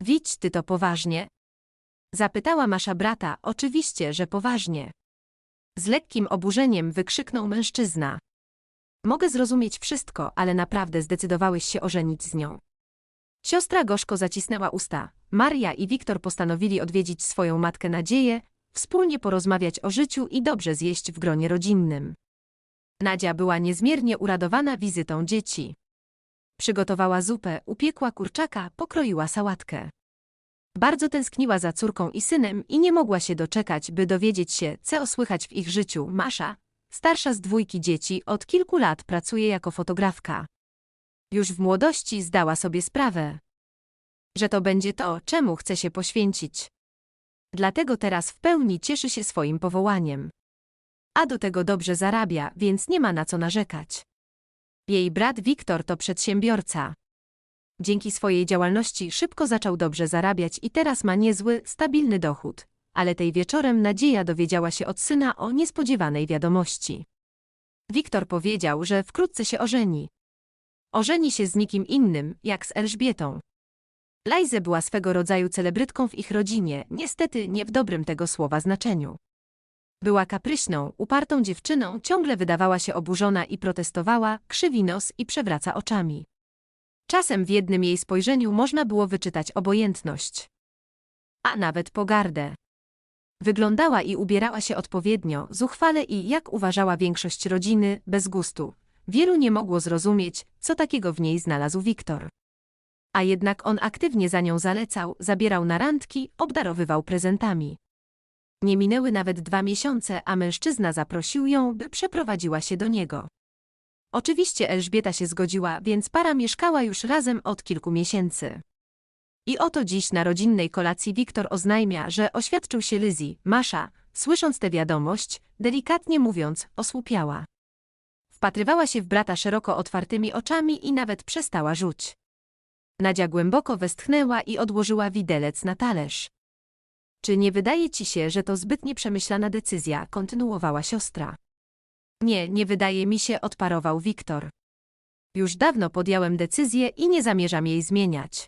Widź ty to poważnie? Zapytała Masza brata, oczywiście, że poważnie. Z lekkim oburzeniem wykrzyknął mężczyzna. Mogę zrozumieć wszystko, ale naprawdę zdecydowałeś się ożenić z nią. Siostra gorzko zacisnęła usta. Maria i Wiktor postanowili odwiedzić swoją matkę Nadzieję, wspólnie porozmawiać o życiu i dobrze zjeść w gronie rodzinnym. Nadzia była niezmiernie uradowana wizytą dzieci. Przygotowała zupę, upiekła kurczaka, pokroiła sałatkę. Bardzo tęskniła za córką i synem i nie mogła się doczekać, by dowiedzieć się, co słychać w ich życiu. Masza, starsza z dwójki dzieci, od kilku lat pracuje jako fotografka. Już w młodości zdała sobie sprawę, że to będzie to, czemu chce się poświęcić. Dlatego teraz w pełni cieszy się swoim powołaniem. A do tego dobrze zarabia, więc nie ma na co narzekać. Jej brat Wiktor to przedsiębiorca. Dzięki swojej działalności szybko zaczął dobrze zarabiać i teraz ma niezły, stabilny dochód. Ale tej wieczorem Nadzieja dowiedziała się od syna o niespodziewanej wiadomości. Wiktor powiedział, że wkrótce się ożeni. Ożeni się z nikim innym, jak z Elżbietą. Lajze była swego rodzaju celebrytką w ich rodzinie, niestety nie w dobrym tego słowa znaczeniu. Była kapryśną, upartą dziewczyną, ciągle wydawała się oburzona i protestowała, krzywi nos i przewraca oczami. Czasem w jednym jej spojrzeniu można było wyczytać obojętność. A nawet pogardę. Wyglądała i ubierała się odpowiednio, zuchwale i, jak uważała większość rodziny, bez gustu. Wielu nie mogło zrozumieć, co takiego w niej znalazł Wiktor. A jednak on aktywnie za nią zalecał, zabierał na randki, obdarowywał prezentami. Nie minęły nawet dwa miesiące, a mężczyzna zaprosił ją, by przeprowadziła się do niego. Oczywiście Elżbieta się zgodziła, więc para mieszkała już razem od kilku miesięcy. I oto dziś na rodzinnej kolacji Wiktor oznajmia, że oświadczył się Lyzji. Masza, słysząc tę wiadomość, delikatnie mówiąc, osłupiała. Wpatrywała się w brata szeroko otwartymi oczami i nawet przestała rzuć. Nadzia głęboko westchnęła i odłożyła widelec na talerz. Czy nie wydaje ci się, że to zbyt nieprzemyślana decyzja, kontynuowała siostra. Nie, nie wydaje mi się, odparował Wiktor. Już dawno podjąłem decyzję i nie zamierzam jej zmieniać.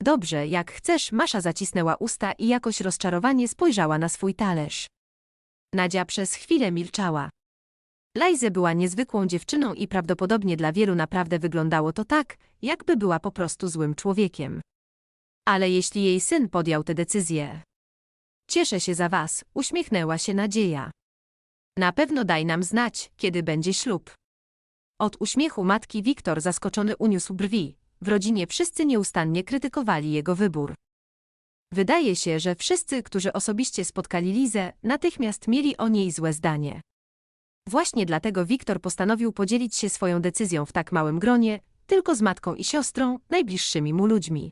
Dobrze, jak chcesz, Masza zacisnęła usta i jakoś rozczarowanie spojrzała na swój talerz. Nadzia przez chwilę milczała. Lajze była niezwykłą dziewczyną i prawdopodobnie dla wielu naprawdę wyglądało to tak, jakby była po prostu złym człowiekiem. Ale jeśli jej syn podjął tę decyzję. Cieszę się za was, uśmiechnęła się nadzieja. Na pewno daj nam znać, kiedy będzie ślub. Od uśmiechu matki Wiktor zaskoczony uniósł brwi. W rodzinie wszyscy nieustannie krytykowali jego wybór. Wydaje się, że wszyscy, którzy osobiście spotkali Lizę, natychmiast mieli o niej złe zdanie. Właśnie dlatego Wiktor postanowił podzielić się swoją decyzją w tak małym gronie, tylko z matką i siostrą, najbliższymi mu ludźmi.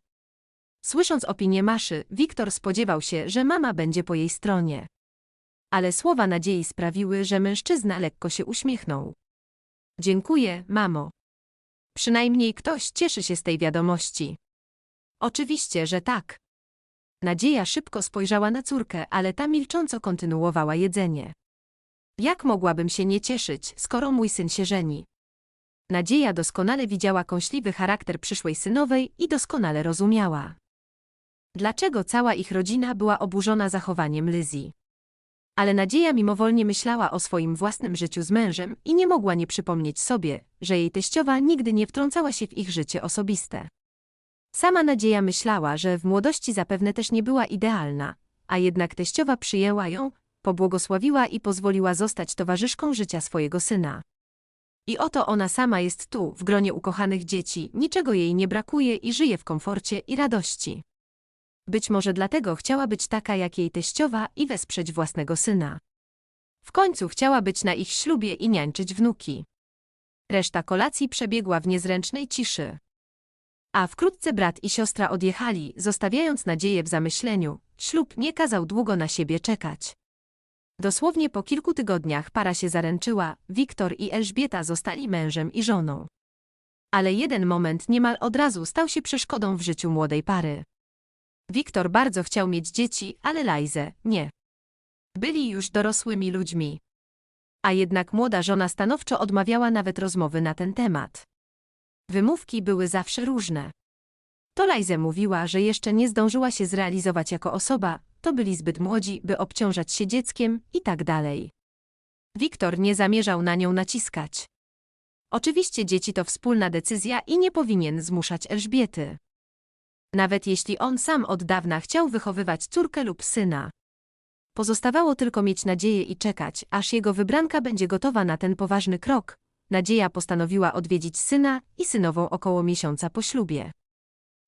Słysząc opinię Maszy, Wiktor spodziewał się, że mama będzie po jej stronie. Ale słowa nadziei sprawiły, że mężczyzna lekko się uśmiechnął. Dziękuję, mamo. Przynajmniej ktoś cieszy się z tej wiadomości. Oczywiście, że tak. Nadzieja szybko spojrzała na córkę, ale ta milcząco kontynuowała jedzenie. Jak mogłabym się nie cieszyć, skoro mój syn się żeni? Nadzieja doskonale widziała kąśliwy charakter przyszłej synowej i doskonale rozumiała. Dlaczego cała ich rodzina była oburzona zachowaniem Lyzji? Ale Nadzieja mimowolnie myślała o swoim własnym życiu z mężem i nie mogła nie przypomnieć sobie, że jej teściowa nigdy nie wtrącała się w ich życie osobiste. Sama Nadzieja myślała, że w młodości zapewne też nie była idealna, a jednak teściowa przyjęła ją, pobłogosławiła i pozwoliła zostać towarzyszką życia swojego syna. I oto ona sama jest tu, w gronie ukochanych dzieci, niczego jej nie brakuje i żyje w komforcie i radości. Być może dlatego chciała być taka jak jej teściowa i wesprzeć własnego syna. W końcu chciała być na ich ślubie i niańczyć wnuki. Reszta kolacji przebiegła w niezręcznej ciszy. A wkrótce brat i siostra odjechali, zostawiając nadzieję w zamyśleniu. Ślub nie kazał długo na siebie czekać. Dosłownie po kilku tygodniach para się zaręczyła, Wiktor i Elżbieta zostali mężem i żoną. Ale jeden moment niemal od razu stał się przeszkodą w życiu młodej pary. Wiktor bardzo chciał mieć dzieci, ale Lajzę nie. Byli już dorosłymi ludźmi. A jednak młoda żona stanowczo odmawiała nawet rozmowy na ten temat. Wymówki były zawsze różne. To Lajze mówiła, że jeszcze nie zdążyła się zrealizować jako osoba, to byli zbyt młodzi, by obciążać się dzieckiem i tak dalej. Wiktor nie zamierzał na nią naciskać. Oczywiście dzieci to wspólna decyzja i nie powinien zmuszać Elżbiety. Nawet jeśli on sam od dawna chciał wychowywać córkę lub syna. Pozostawało tylko mieć nadzieję i czekać, aż jego wybranka będzie gotowa na ten poważny krok. Nadzieja postanowiła odwiedzić syna i synową około miesiąca po ślubie.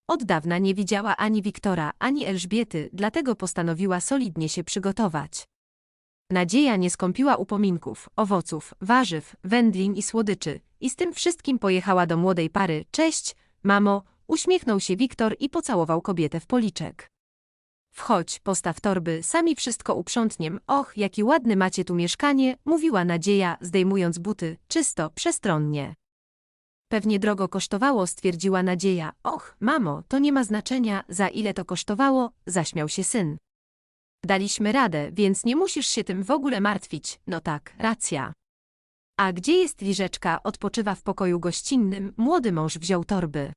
Od dawna nie widziała ani Wiktora, ani Elżbiety, dlatego postanowiła solidnie się przygotować. Nadzieja nie skąpiła upominków, owoców, warzyw, wędlin i słodyczy i z tym wszystkim pojechała do młodej pary. Cześć, mamo, uśmiechnął się Wiktor i pocałował kobietę w policzek. Wchodź, postaw torby, sami wszystko uprzątniem. Och, jaki ładny macie tu mieszkanie, mówiła Nadzieja, zdejmując buty, czysto, przestronnie. Pewnie drogo kosztowało, stwierdziła Nadzieja. Och, mamo, to nie ma znaczenia, za ile to kosztowało, zaśmiał się syn. Daliśmy radę, więc nie musisz się tym w ogóle martwić. No tak, racja. A gdzie jest Liżeczka? Odpoczywa w pokoju gościnnym, młody mąż wziął torby.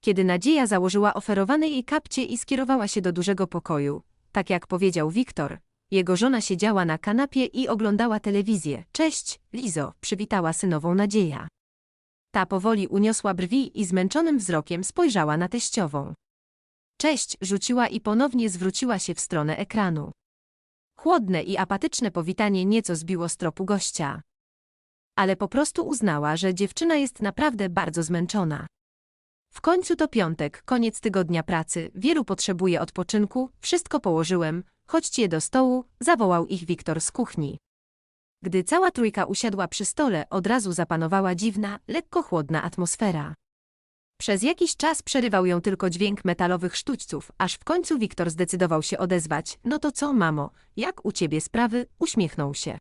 Kiedy Nadzieja założyła oferowane jej kapcie i skierowała się do dużego pokoju, tak jak powiedział Wiktor, jego żona siedziała na kanapie i oglądała telewizję. Cześć, Lizo, przywitała synową Nadzieja. Ta powoli uniosła brwi i zmęczonym wzrokiem spojrzała na teściową. Cześć, rzuciła i ponownie zwróciła się w stronę ekranu. Chłodne i apatyczne powitanie nieco zbiło z tropu gościa. Ale po prostu uznała, że dziewczyna jest naprawdę bardzo zmęczona. W końcu to piątek, koniec tygodnia pracy, wielu potrzebuje odpoczynku, wszystko położyłem, chodźcie do stołu, zawołał ich Wiktor z kuchni. Gdy cała trójka usiadła przy stole, od razu zapanowała dziwna, lekko chłodna atmosfera. Przez jakiś czas przerywał ją tylko dźwięk metalowych sztućców, aż w końcu Wiktor zdecydował się odezwać. No to co, mamo, jak u ciebie sprawy? Uśmiechnął się.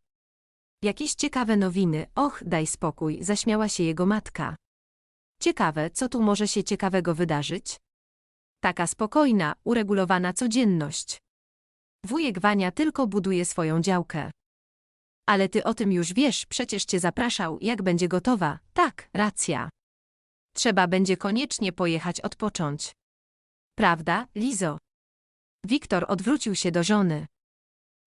Jakieś ciekawe nowiny, och, daj spokój, zaśmiała się jego matka. Ciekawe, co tu może się ciekawego wydarzyć? Taka spokojna, uregulowana codzienność. Wujek Wania tylko buduje swoją działkę. Ale ty o tym już wiesz, przecież cię zapraszał, jak będzie gotowa. Tak, racja. Trzeba będzie koniecznie pojechać odpocząć. Prawda, Lizo? Wiktor odwrócił się do żony.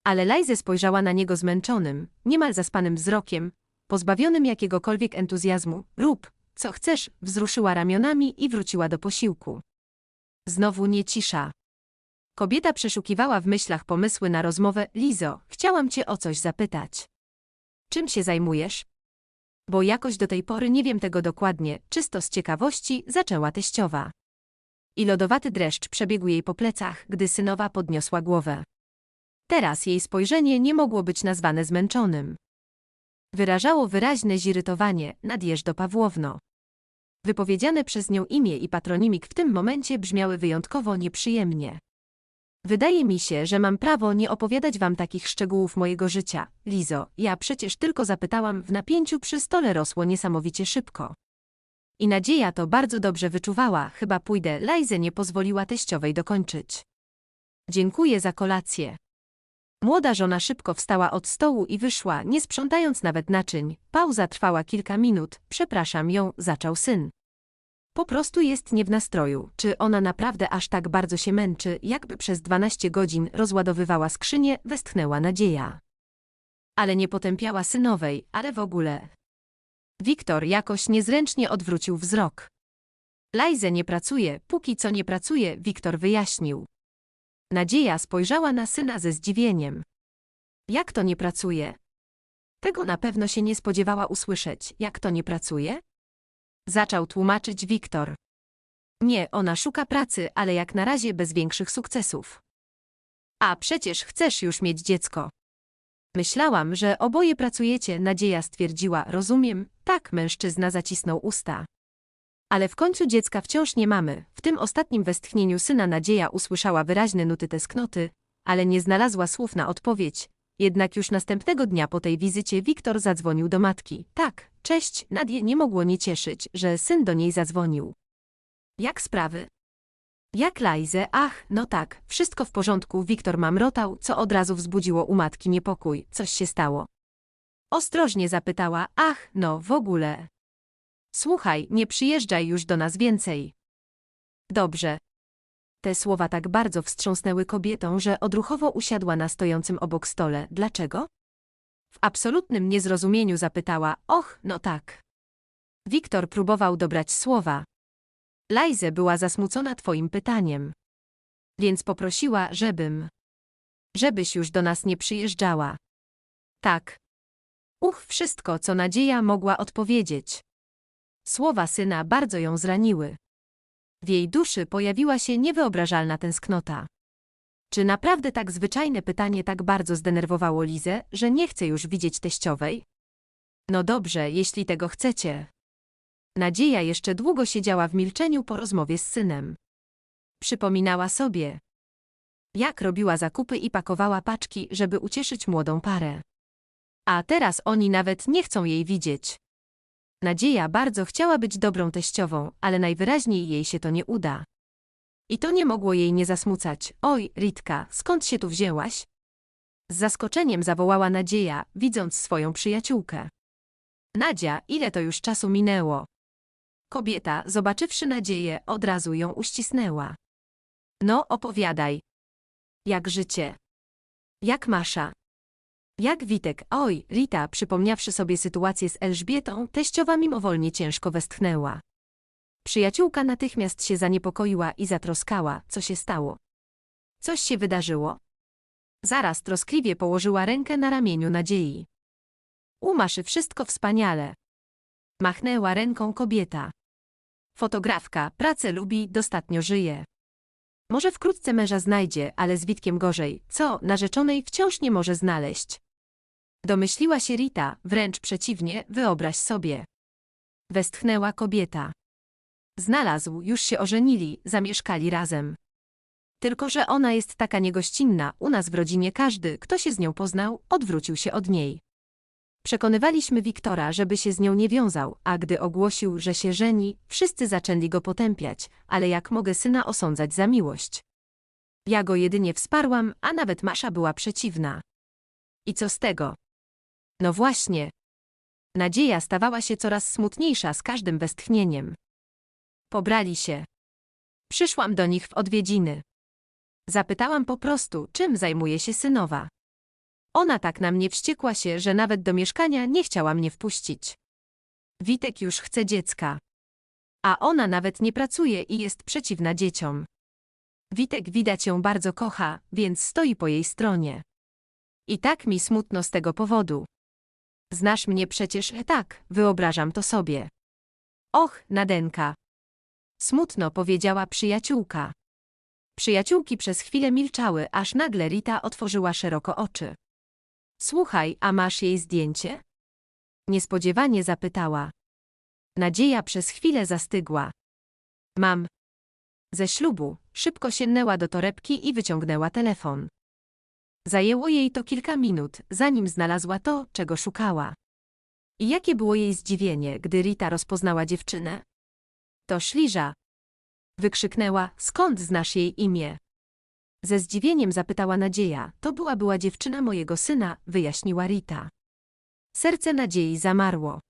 Ale Lajze spojrzała na niego zmęczonym, niemal zaspanym wzrokiem, pozbawionym jakiegokolwiek entuzjazmu. Rób, co chcesz, wzruszyła ramionami i wróciła do posiłku. Znowu nie cisza. Kobieta przeszukiwała w myślach pomysły na rozmowę. Lizo, chciałam cię o coś zapytać. Czym się zajmujesz? Bo jakoś do tej pory nie wiem tego dokładnie, czysto z ciekawości zaczęła teściowa. I lodowaty dreszcz przebiegł jej po plecach, gdy synowa podniosła głowę. Teraz jej spojrzenie nie mogło być nazwane zmęczonym. Wyrażało wyraźne zirytowanie, nadjeżdżo Pawłowno. Wypowiedziane przez nią imię i patronimik w tym momencie brzmiały wyjątkowo nieprzyjemnie. Wydaje mi się, że mam prawo nie opowiadać wam takich szczegółów mojego życia. Lizo, ja przecież tylko zapytałam, w napięciu przy stole rosło niesamowicie szybko. I nadzieja to bardzo dobrze wyczuwała, chyba pójdę, Lajze nie pozwoliła teściowej dokończyć. Dziękuję za kolację. Młoda żona szybko wstała od stołu i wyszła, nie sprzątając nawet naczyń. Pauza trwała kilka minut. Przepraszam ją, zaczął syn. Po prostu jest nie w nastroju. Czy ona naprawdę aż tak bardzo się męczy, jakby przez 12 godzin rozładowywała skrzynię, westchnęła nadzieja. Ale nie potępiała synowej, ale w ogóle. Wiktor jakoś niezręcznie odwrócił wzrok. Lajze nie pracuje, póki co nie pracuje, Wiktor wyjaśnił. Nadzieja spojrzała na syna ze zdziwieniem. Jak to nie pracuje? Tego na pewno się nie spodziewała usłyszeć. Jak to nie pracuje? Zaczął tłumaczyć Wiktor. Nie, ona szuka pracy, ale jak na razie bez większych sukcesów. A przecież chcesz już mieć dziecko. Myślałam, że oboje pracujecie, Nadzieja stwierdziła, rozumiem, tak mężczyzna zacisnął usta. Ale w końcu dziecka wciąż nie mamy. W tym ostatnim westchnieniu syna Nadzieja usłyszała wyraźne nuty tęsknoty, ale nie znalazła słów na odpowiedź. Jednak już następnego dnia po tej wizycie Wiktor zadzwonił do matki. Tak, cześć, Nadię nie mogło nie cieszyć, że syn do niej zadzwonił. Jak sprawy? Jak Lajze? Ach, no tak, wszystko w porządku. Wiktor mamrotał, co od razu wzbudziło u matki niepokój. Coś się stało. Ostrożnie zapytała, ach, no w ogóle. Słuchaj, nie przyjeżdżaj już do nas więcej. Dobrze. Te słowa tak bardzo wstrząsnęły kobietą, że odruchowo usiadła na stojącym obok stole. Dlaczego? W absolutnym niezrozumieniu zapytała: Och, no tak. Wiktor próbował dobrać słowa. Lajze była zasmucona twoim pytaniem. Więc poprosiła, żebym. Żebyś już do nas nie przyjeżdżała. Tak. Uch, wszystko, co nadzieja mogła odpowiedzieć. Słowa syna bardzo ją zraniły. W jej duszy pojawiła się niewyobrażalna tęsknota. Czy naprawdę tak zwyczajne pytanie tak bardzo zdenerwowało Lizę, że nie chce już widzieć teściowej? No dobrze, jeśli tego chcecie. Nadzieja jeszcze długo siedziała w milczeniu po rozmowie z synem. Przypominała sobie, jak robiła zakupy i pakowała paczki, żeby ucieszyć młodą parę. A teraz oni nawet nie chcą jej widzieć. Nadzieja bardzo chciała być dobrą teściową, ale najwyraźniej jej się to nie uda. I to nie mogło jej nie zasmucać. Oj, Ritka, skąd się tu wzięłaś? Z zaskoczeniem zawołała Nadzieja, widząc swoją przyjaciółkę. Nadzia, ile to już czasu minęło? Kobieta, zobaczywszy nadzieję, od razu ją uścisnęła. No, opowiadaj. Jak życie? Jak Masza? Jak Witek? Oj, Rita, przypomniawszy sobie sytuację z Elżbietą, teściowa mimowolnie ciężko westchnęła. Przyjaciółka natychmiast się zaniepokoiła i zatroskała, co się stało. Coś się wydarzyło? Zaraz troskliwie położyła rękę na ramieniu nadziei. U Maszy wszystko wspaniale. Machnęła ręką kobieta. Fotografka, pracę lubi, dostatnio żyje. Może wkrótce męża znajdzie, ale z Witkiem gorzej. Co, narzeczonej wciąż nie może znaleźć. Domyśliła się Rita, wręcz przeciwnie, wyobraź sobie. Westchnęła kobieta. Znalazł, już się ożenili, zamieszkali razem. Tylko, że ona jest taka niegościnna, u nas w rodzinie każdy, kto się z nią poznał, odwrócił się od niej. Przekonywaliśmy Wiktora, żeby się z nią nie wiązał, a gdy ogłosił, że się żeni, wszyscy zaczęli go potępiać, ale jak mogę syna osądzać za miłość? Ja go jedynie wsparłam, a nawet Masza była przeciwna. I co z tego? No właśnie. Nadzieja stawała się coraz smutniejsza z każdym westchnieniem. Pobrali się. Przyszłam do nich w odwiedziny. Zapytałam po prostu, czym zajmuje się synowa. Ona tak na mnie wściekła się, że nawet do mieszkania nie chciała mnie wpuścić. Witek już chce dziecka. A ona nawet nie pracuje i jest przeciwna dzieciom. Witek widać ją bardzo kocha, więc stoi po jej stronie. I tak mi smutno z tego powodu. Znasz mnie przecież tak, wyobrażam to sobie. Och, Nadenka. Smutno powiedziała przyjaciółka. Przyjaciółki przez chwilę milczały, aż nagle Rita otworzyła szeroko oczy. Słuchaj, a masz jej zdjęcie? Niespodziewanie zapytała. Nadzieja przez chwilę zastygła. Mam. Ze ślubu, szybko sięgnęła do torebki i wyciągnęła telefon. Zajęło jej to kilka minut, zanim znalazła to, czego szukała. I jakie było jej zdziwienie, gdy Rita rozpoznała dziewczynę? To Szliża. Wykrzyknęła, skąd znasz jej imię? Ze zdziwieniem zapytała Nadzieja, to była była dziewczyna mojego syna, wyjaśniła Rita. Serce Nadziei zamarło.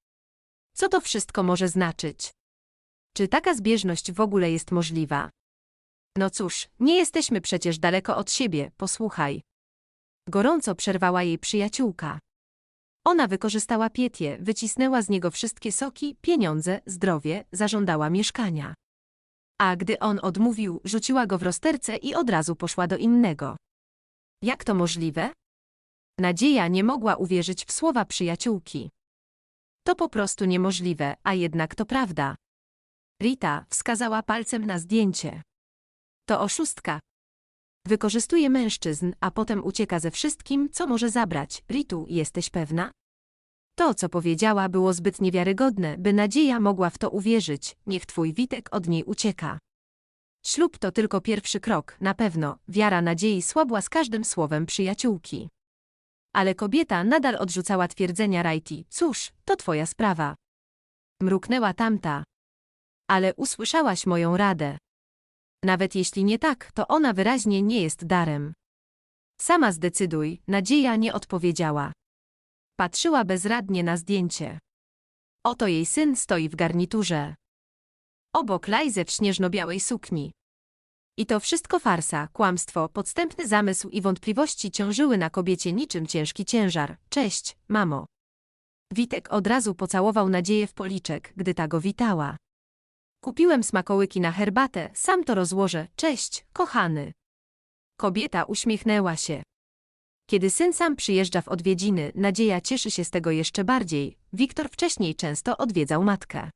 Co to wszystko może znaczyć? Czy taka zbieżność w ogóle jest możliwa? No cóż, nie jesteśmy przecież daleko od siebie, posłuchaj. Gorąco przerwała jej przyjaciółka. Ona wykorzystała pietię, wycisnęła z niego wszystkie soki, pieniądze, zdrowie, zażądała mieszkania. A gdy on odmówił, rzuciła go w rozterce i od razu poszła do innego. Jak to możliwe? Nadzieja nie mogła uwierzyć w słowa przyjaciółki. To po prostu niemożliwe, a jednak to prawda. Rita wskazała palcem na zdjęcie. To oszustka. Wykorzystuje mężczyzn, a potem ucieka ze wszystkim, co może zabrać. Ritu, jesteś pewna? To, co powiedziała, było zbyt niewiarygodne, by nadzieja mogła w to uwierzyć. Niech twój Witek od niej ucieka. Ślub to tylko pierwszy krok, na pewno. Wiara nadziei słabła z każdym słowem przyjaciółki. Ale kobieta nadal odrzucała twierdzenia Rajti. Cóż, to twoja sprawa. Mruknęła tamta. Ale usłyszałaś moją radę. Nawet jeśli nie tak, to ona wyraźnie nie jest darem. Sama zdecyduj, nadzieja nie odpowiedziała. Patrzyła bezradnie na zdjęcie. Oto jej syn stoi w garniturze. Obok Lajze w śnieżno-białej sukni. I to wszystko farsa, kłamstwo, podstępny zamysł i wątpliwości ciążyły na kobiecie niczym ciężki ciężar. Cześć, mamo. Witek od razu pocałował nadzieję w policzek, gdy ta go witała. Kupiłem smakołyki na herbatę, sam to rozłożę. Cześć, kochany. Kobieta uśmiechnęła się. Kiedy syn sam przyjeżdża w odwiedziny, Nadzieja cieszy się z tego jeszcze bardziej. Wiktor wcześniej często odwiedzał matkę.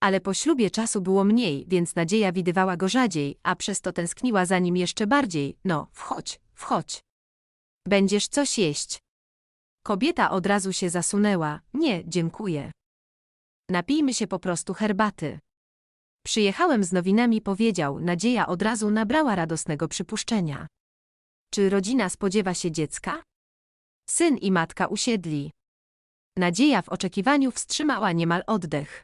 Ale po ślubie czasu było mniej, więc Nadzieja widywała go rzadziej, a przez to tęskniła za nim jeszcze bardziej. No, wchodź, wchodź. Będziesz coś jeść. Kobieta od razu się zasunęła. Nie, dziękuję. Napijmy się po prostu herbaty. Przyjechałem z nowinami, powiedział. Nadzieja od razu nabrała radosnego przypuszczenia. Czy rodzina spodziewa się dziecka? Syn i matka usiedli. Nadzieja w oczekiwaniu wstrzymała niemal oddech.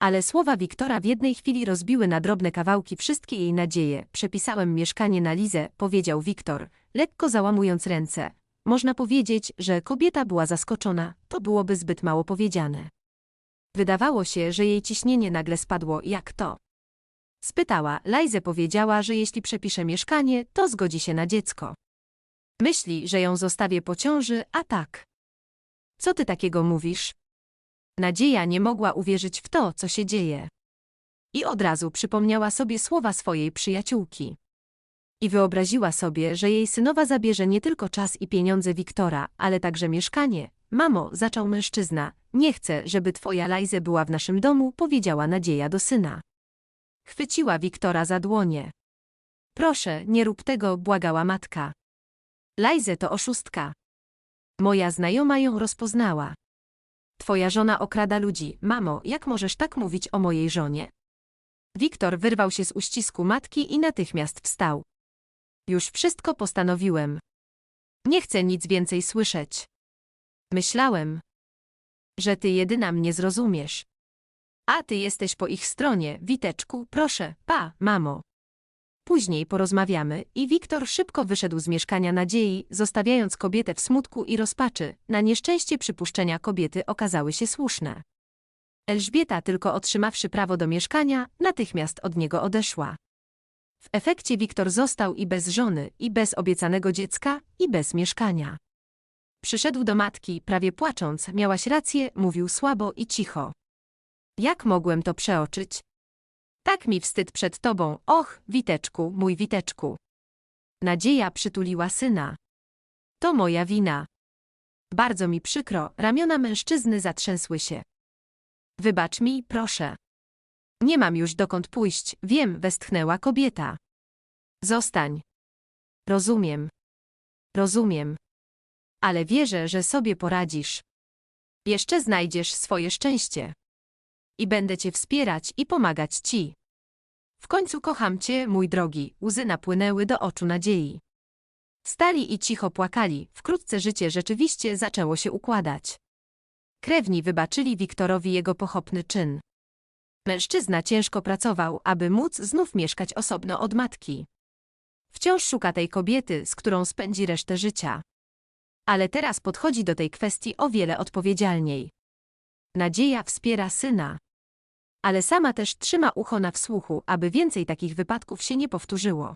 Ale słowa Wiktora w jednej chwili rozbiły na drobne kawałki wszystkie jej nadzieje. Przepisałem mieszkanie na Lizę, powiedział Wiktor, lekko załamując ręce. Można powiedzieć, że kobieta była zaskoczona, to byłoby zbyt mało powiedziane. Wydawało się, że jej ciśnienie nagle spadło, jak to. Spytała, Lajze powiedziała, że jeśli przepisze mieszkanie, to zgodzi się na dziecko. Myśli, że ją zostawię po ciąży, a tak. Co ty takiego mówisz? Nadzieja nie mogła uwierzyć w to, co się dzieje. I od razu przypomniała sobie słowa swojej przyjaciółki. I wyobraziła sobie, że jej synowa zabierze nie tylko czas i pieniądze Wiktora, ale także mieszkanie. Mamo, zaczął mężczyzna, nie chcę, żeby twoja Lajze była w naszym domu, powiedziała Nadzieja do syna. Chwyciła Wiktora za dłonie. Proszę, nie rób tego, błagała matka. Lajze to oszustka. Moja znajoma ją rozpoznała. Twoja żona okrada ludzi. Mamo, jak możesz tak mówić o mojej żonie? Wiktor wyrwał się z uścisku matki i natychmiast wstał. Już wszystko postanowiłem. Nie chcę nic więcej słyszeć. Myślałem, że ty jedyna mnie zrozumiesz. A ty jesteś po ich stronie, Witeczku, proszę, pa, mamo. Później porozmawiamy i Wiktor szybko wyszedł z mieszkania nadziei, zostawiając kobietę w smutku i rozpaczy. Na nieszczęście przypuszczenia kobiety okazały się słuszne. Elżbieta, tylko otrzymawszy prawo do mieszkania, natychmiast od niego odeszła. W efekcie Wiktor został i bez żony, i bez obiecanego dziecka, i bez mieszkania. Przyszedł do matki, prawie płacząc, miałaś rację, mówił słabo i cicho. Jak mogłem to przeoczyć? Tak mi wstyd przed tobą, och, Witeczku, mój Witeczku. Nadzieja przytuliła syna. To moja wina. Bardzo mi przykro, ramiona mężczyzny zatrzęsły się. Wybacz mi, proszę. Nie mam już dokąd pójść, wiem, westchnęła kobieta. Zostań. Rozumiem. Rozumiem. Ale wierzę, że sobie poradzisz. Jeszcze znajdziesz swoje szczęście. I będę cię wspierać i pomagać ci. W końcu kocham cię, mój drogi, łzy napłynęły do oczu nadziei. Stali i cicho płakali, wkrótce życie rzeczywiście zaczęło się układać. Krewni wybaczyli Wiktorowi jego pochopny czyn. Mężczyzna ciężko pracował, aby móc znów mieszkać osobno od matki. Wciąż szuka tej kobiety, z którą spędzi resztę życia. Ale teraz podchodzi do tej kwestii o wiele odpowiedzialniej. Nadzieja wspiera syna. Ale sama też trzyma ucho na wsłuchu, aby więcej takich wypadków się nie powtórzyło.